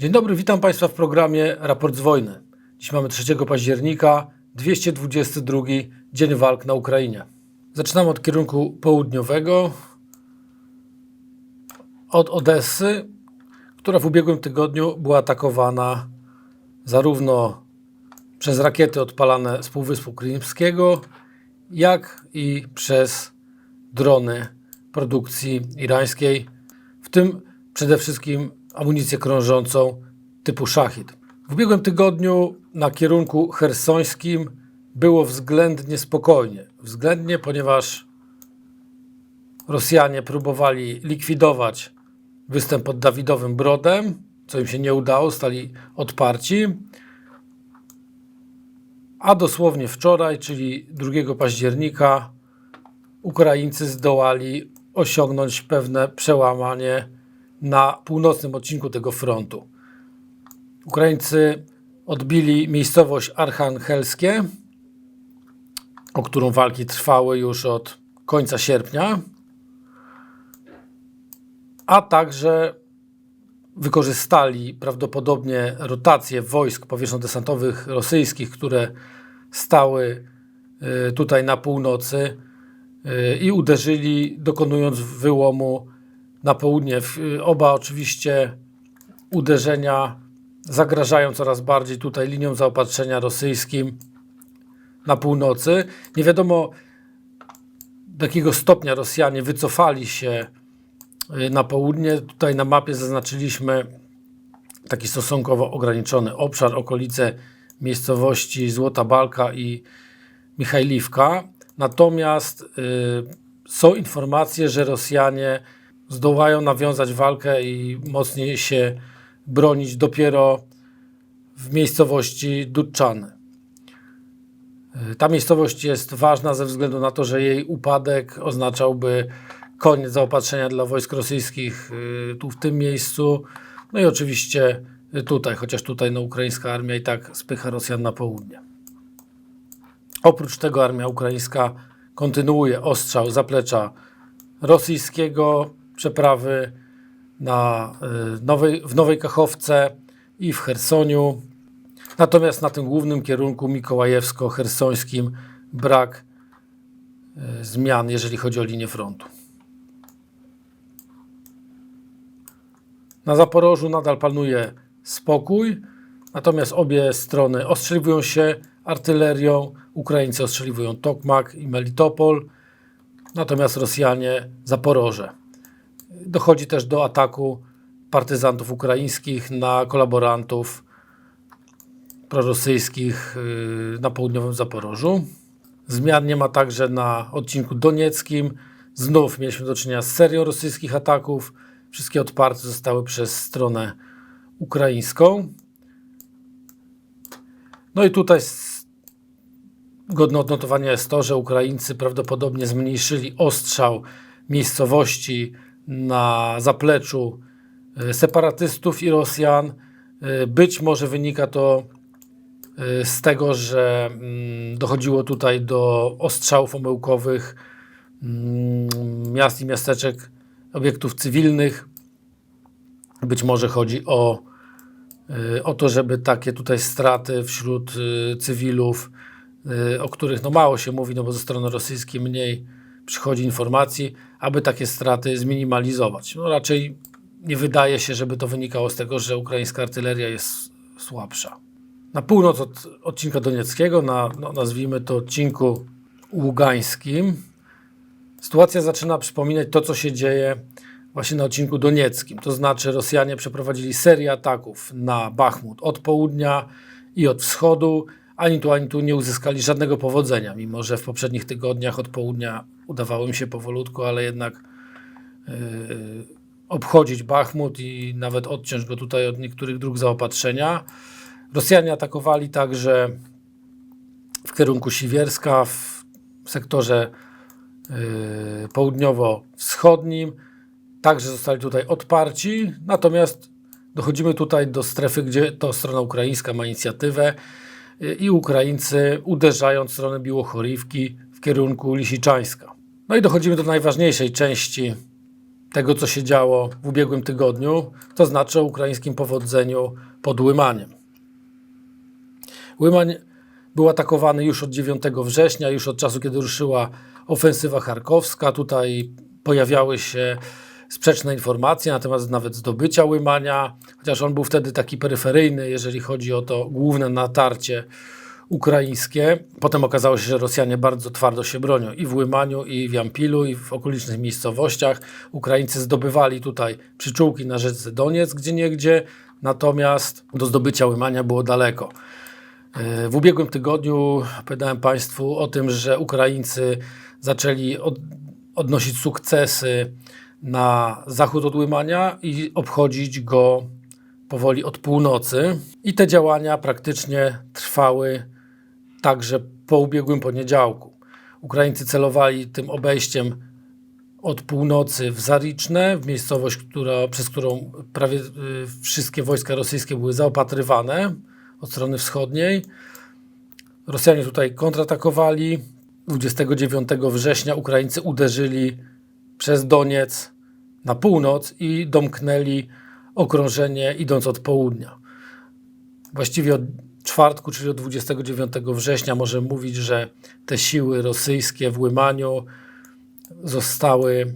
Dzień dobry, witam Państwa w programie Raport z wojny. Dziś mamy 3 października, 222 dzień walk na Ukrainie. Zaczynamy od kierunku południowego, od Odessy, która w ubiegłym tygodniu była atakowana zarówno przez rakiety odpalane z Półwyspu Krymskiego, jak i przez drony produkcji irańskiej, w tym przede wszystkim amunicję krążącą typu Shahid. W ubiegłym tygodniu na kierunku hersońskim było względnie spokojnie. Względnie, ponieważ Rosjanie próbowali likwidować występ pod Dawidowym Brodem, co im się nie udało, stali odparci. A dosłownie wczoraj, czyli 2 października, Ukraińcy zdołali osiągnąć pewne przełamanie na północnym odcinku tego frontu. Ukraińcy odbili miejscowość Archangelskie, o którą walki trwały już od końca sierpnia, a także wykorzystali prawdopodobnie rotację wojsk powietrzno-desantowych rosyjskich, które stały y, tutaj na północy y, i uderzyli, dokonując wyłomu na południe. Y, Oba oczywiście uderzenia zagrażają coraz bardziej tutaj linią zaopatrzenia rosyjskim na północy. Nie wiadomo do jakiego stopnia Rosjanie wycofali się y, na południe. Tutaj na mapie zaznaczyliśmy taki stosunkowo ograniczony obszar, okolice miejscowości Złota Balka i Michajliwka. Natomiast y, są informacje, że Rosjanie zdołają nawiązać walkę i mocniej się bronić dopiero w miejscowości Dudczany. Y, Ta miejscowość jest ważna ze względu na to, że jej upadek oznaczałby koniec zaopatrzenia dla wojsk rosyjskich y, tu w tym miejscu. No i oczywiście tutaj, chociaż tutaj no, ukraińska armia i tak spycha Rosjan na południe. Oprócz tego armia ukraińska kontynuuje ostrzał zaplecza rosyjskiego, przeprawy na, y, nowej, w Nowej Kachowce i w Chersoniu. Natomiast na tym głównym kierunku mikołajewsko-hersońskim brak y, zmian, jeżeli chodzi o linię frontu. Na Zaporożu nadal panuje spokój, natomiast obie strony ostrzeliwują się artylerią. Ukraińcy ostrzeliwują Tokmak i Melitopol, natomiast Rosjanie Zaporoże. Dochodzi też do ataku partyzantów ukraińskich na kolaborantów prorosyjskich yy, na południowym Zaporożu. Zmian nie ma także na odcinku donieckim. Znów mieliśmy do czynienia z serią rosyjskich ataków. Wszystkie odparcie zostały przez stronę ukraińską. No i tutaj godne odnotowania jest to, że Ukraińcy prawdopodobnie zmniejszyli ostrzał miejscowości na zapleczu e, separatystów i Rosjan. E, Być może wynika to e, z tego, że mm, dochodziło tutaj do ostrzałów omyłkowych mm, miast i miasteczek, obiektów cywilnych. Być może chodzi o, o to, żeby takie tutaj straty wśród cywilów, o których no mało się mówi, no bo ze strony rosyjskiej mniej przychodzi informacji, aby takie straty zminimalizować. No raczej nie wydaje się, żeby to wynikało z tego, że ukraińska artyleria jest słabsza. Na północ od odcinka donieckiego, na no, nazwijmy to odcinku ługańskim, sytuacja zaczyna przypominać to, co się dzieje właśnie na odcinku donieckim. To znaczy Rosjanie przeprowadzili serię ataków na Bachmut od południa i od wschodu. Ani tu, ani tu nie uzyskali żadnego powodzenia, mimo że w poprzednich tygodniach od południa udawało im się powolutku, ale jednak yy, obchodzić Bachmut i nawet odciąć go tutaj od niektórych dróg zaopatrzenia. Rosjanie atakowali także w kierunku Siwierska, w sektorze yy, południowo-wschodnim. Także zostali tutaj odparci, natomiast dochodzimy tutaj do strefy, gdzie to strona ukraińska ma inicjatywę yy, i Ukraińcy uderzają w stronę Biłochorivki w kierunku Lisiczańska. No i dochodzimy do najważniejszej części tego, co się działo w ubiegłym tygodniu, to znaczy o ukraińskim powodzeniu pod Łymaniem. Łymań był atakowany już od 9 września, już od czasu, kiedy ruszyła ofensywa charkowska. Tutaj pojawiały się sprzeczne informacje na temat nawet zdobycia Łymania, chociaż on był wtedy taki peryferyjny, jeżeli chodzi o to główne natarcie ukraińskie. Potem okazało się, że Rosjanie bardzo twardo się bronią i w Łymaniu, i w Jampilu, i w okolicznych miejscowościach. Ukraińcy zdobywali tutaj przyczółki na rzece Doniec, gdzie niegdzie, natomiast do zdobycia Łymania było daleko. E, W ubiegłym tygodniu opowiadałem Państwu o tym, że Ukraińcy zaczęli od, odnosić sukcesy na zachód od Łymania i obchodzić go powoli od północy. I te działania praktycznie trwały także po ubiegłym poniedziałku. Ukraińcy celowali tym obejściem od północy w Zariczne, w miejscowość, która, przez którą prawie y, wszystkie wojska rosyjskie były zaopatrywane od strony wschodniej. Rosjanie tutaj kontratakowali. 29 września Ukraińcy uderzyli przez Doniec na północ i domknęli okrążenie idąc od południa. Właściwie od czwartku, czyli od 29 września możemy mówić, że te siły rosyjskie w Łymaniu zostały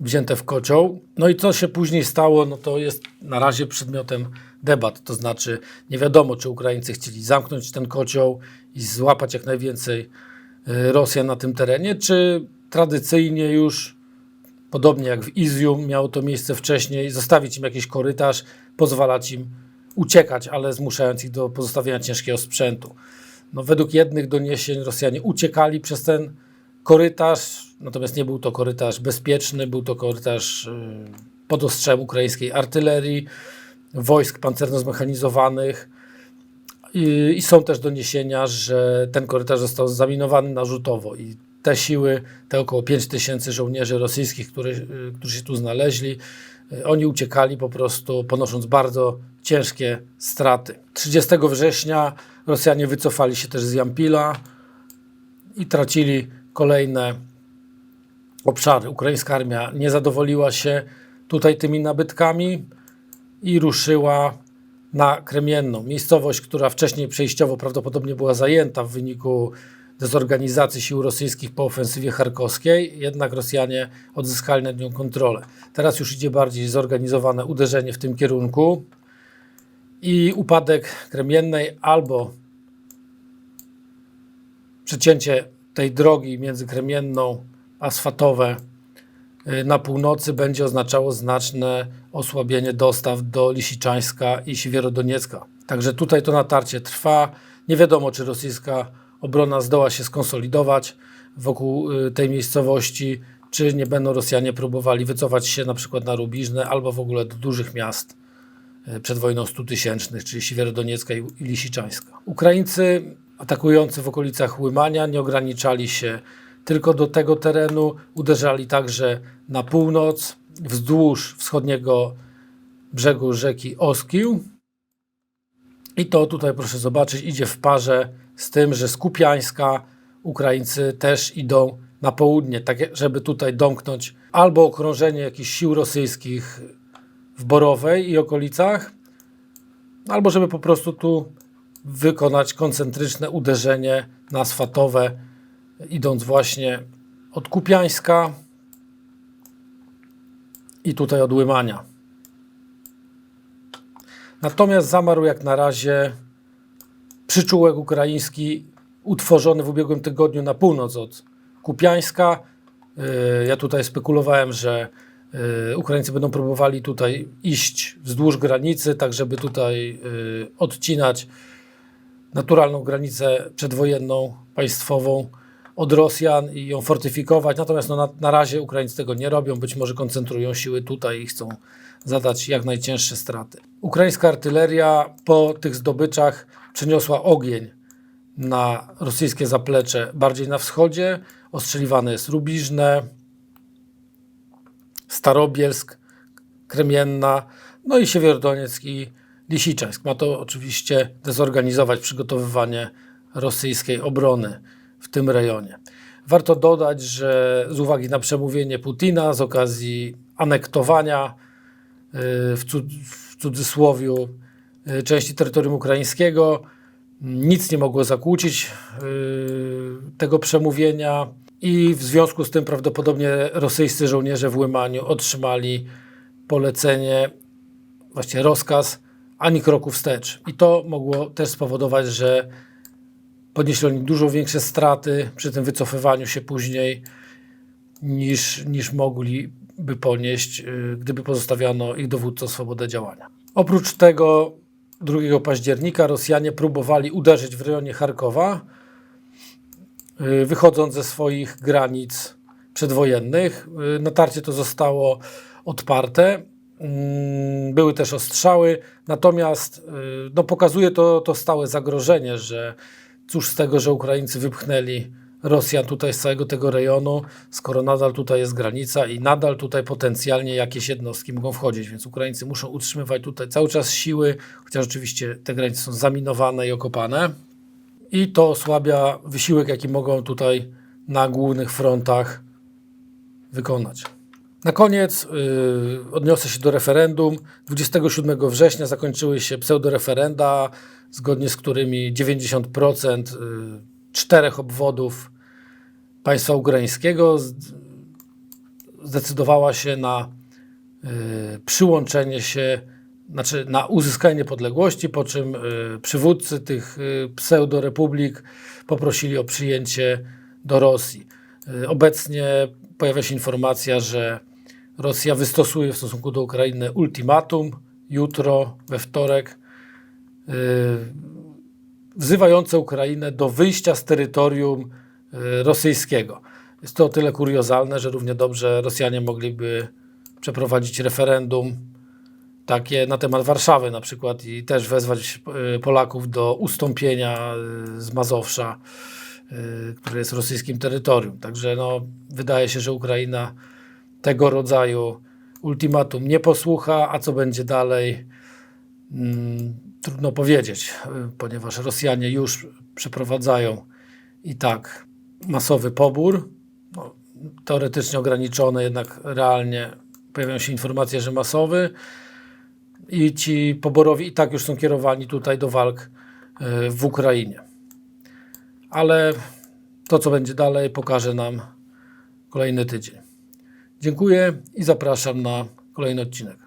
wzięte w kocioł. No i co się później stało, no to jest na razie przedmiotem debat. To znaczy nie wiadomo, czy Ukraińcy chcieli zamknąć ten kocioł i złapać jak najwięcej y, Rosjan na tym terenie, czy tradycyjnie już, podobnie jak w Izium miało to miejsce wcześniej, zostawić im jakiś korytarz, pozwalać im uciekać, ale zmuszając ich do pozostawienia ciężkiego sprzętu. No, według jednych doniesień Rosjanie uciekali przez ten korytarz, natomiast nie był to korytarz bezpieczny, był to korytarz y, pod ostrzem ukraińskiej artylerii, wojsk pancerno-zmechanizowanych. I, I są też doniesienia, że ten korytarz został zaminowany narzutowo i te siły, te około 5 tysięcy żołnierzy rosyjskich, którzy, którzy się tu znaleźli, y, oni uciekali po prostu, ponosząc bardzo ciężkie straty. 30 września Rosjanie wycofali się też z Jampila i tracili kolejne obszary. Ukraińska armia nie zadowoliła się tutaj tymi nabytkami i ruszyła na Kremienną. Miejscowość, która wcześniej przejściowo prawdopodobnie była zajęta w wyniku dezorganizacji sił rosyjskich po ofensywie charkowskiej, jednak Rosjanie odzyskali nad nią kontrolę. Teraz już idzie bardziej zorganizowane uderzenie w tym kierunku i upadek Kremiennej albo przecięcie tej drogi między Kremienną a Swatowe y, na północy będzie oznaczało znaczne osłabienie dostaw do Lisiczańska i Siewierodoniecka. Także tutaj to natarcie trwa. Nie wiadomo, czy rosyjska obrona zdoła się skonsolidować wokół y, tej miejscowości, czy nie będą Rosjanie próbowali wycofać się na przykład na Rubiżne albo w ogóle do dużych miast y, przed wojną 100 tysięcznych, czyli Siewierodoniecka i i Lisiczańska. Ukraińcy atakujący w okolicach Łymania nie ograniczali się tylko do tego terenu, uderzali także na północ, wzdłuż wschodniego brzegu rzeki Oskił. I to tutaj proszę zobaczyć, idzie w parze z tym, że z Kupiańska Ukraińcy też idą na południe, tak żeby tutaj domknąć albo okrążenie jakichś sił rosyjskich w Borowej i okolicach, albo żeby po prostu tu wykonać koncentryczne uderzenie na Swatowe, idąc właśnie od Kupiańska i tutaj od Łymania. Natomiast zamarł jak na razie przyczółek ukraiński utworzony w ubiegłym tygodniu na północ od Kupiańska. Yy, Ja tutaj spekulowałem, że yy, Ukraińcy będą próbowali tutaj iść wzdłuż granicy, tak żeby tutaj yy, odcinać naturalną granicę przedwojenną, państwową od Rosjan i ją fortyfikować. Natomiast no, na, na razie Ukraińcy tego nie robią. Być może koncentrują siły tutaj i chcą zadać jak najcięższe straty. Ukraińska artyleria po tych zdobyczach przeniosła ogień na rosyjskie zaplecze bardziej na wschodzie. Ostrzeliwane jest Rubiżne, Starobielsk, Kremienna, no i Siewierodoniec i Lisiczańsk. Ma to oczywiście dezorganizować przygotowywanie rosyjskiej obrony w tym rejonie. Warto dodać, że z uwagi na przemówienie Putina z okazji anektowania y, w, cud, w cudzysłowiu y, części terytorium ukraińskiego. Nic nie mogło zakłócić y, tego przemówienia i w związku z tym prawdopodobnie rosyjscy żołnierze w Łymaniu otrzymali polecenie, właściwie rozkaz, ani kroku wstecz. I to mogło też spowodować, że ponieśli oni dużo większe straty przy tym wycofywaniu się później niż, niż mogliby ponieść, y, gdyby pozostawiano ich dowódcom swobodę działania. Oprócz tego 2 października Rosjanie próbowali uderzyć w rejonie Charkowa, y, wychodząc ze swoich granic przedwojennych. Y, Natarcie to zostało odparte. Mm, Były też ostrzały, natomiast y, no, pokazuje to, to stałe zagrożenie, że cóż z tego, że Ukraińcy wypchnęli Rosjan tutaj z całego tego rejonu, skoro nadal tutaj jest granica i nadal tutaj potencjalnie jakieś jednostki mogą wchodzić, więc Ukraińcy muszą utrzymywać tutaj cały czas siły, chociaż oczywiście te granice są zaminowane i okopane. I to osłabia wysiłek, jaki mogą tutaj na głównych frontach wykonać. Na koniec yy, odniosę się do referendum. 27 września zakończyły się pseudoreferenda, zgodnie z którymi 90% yy, czterech obwodów państwa ukraińskiego zdecydowała się na y, przyłączenie się, znaczy na uzyskanie niepodległości, po czym y, przywódcy tych y, pseudorepublik poprosili o przyjęcie do Rosji. Y, Obecnie pojawia się informacja, że Rosja wystosuje w stosunku do Ukrainy ultimatum jutro, we wtorek, y, wzywające Ukrainę do wyjścia z terytorium y, rosyjskiego. Jest to o tyle kuriozalne, że równie dobrze Rosjanie mogliby przeprowadzić referendum takie na temat Warszawy na przykład i też wezwać y, Polaków do ustąpienia y, z Mazowsza, które jest rosyjskim terytorium. Także no, wydaje się, że Ukraina tego rodzaju ultimatum nie posłucha, a co będzie dalej, trudno powiedzieć, y, ponieważ Rosjanie już przeprowadzają i tak masowy pobór, no, teoretycznie ograniczony, jednak realnie pojawiają się informacje, że masowy i ci poborowi i tak już są kierowani tutaj do walk y, w Ukrainie. Ale to, co będzie dalej, pokaże nam kolejny tydzień. Dziękuję i zapraszam na kolejny odcinek.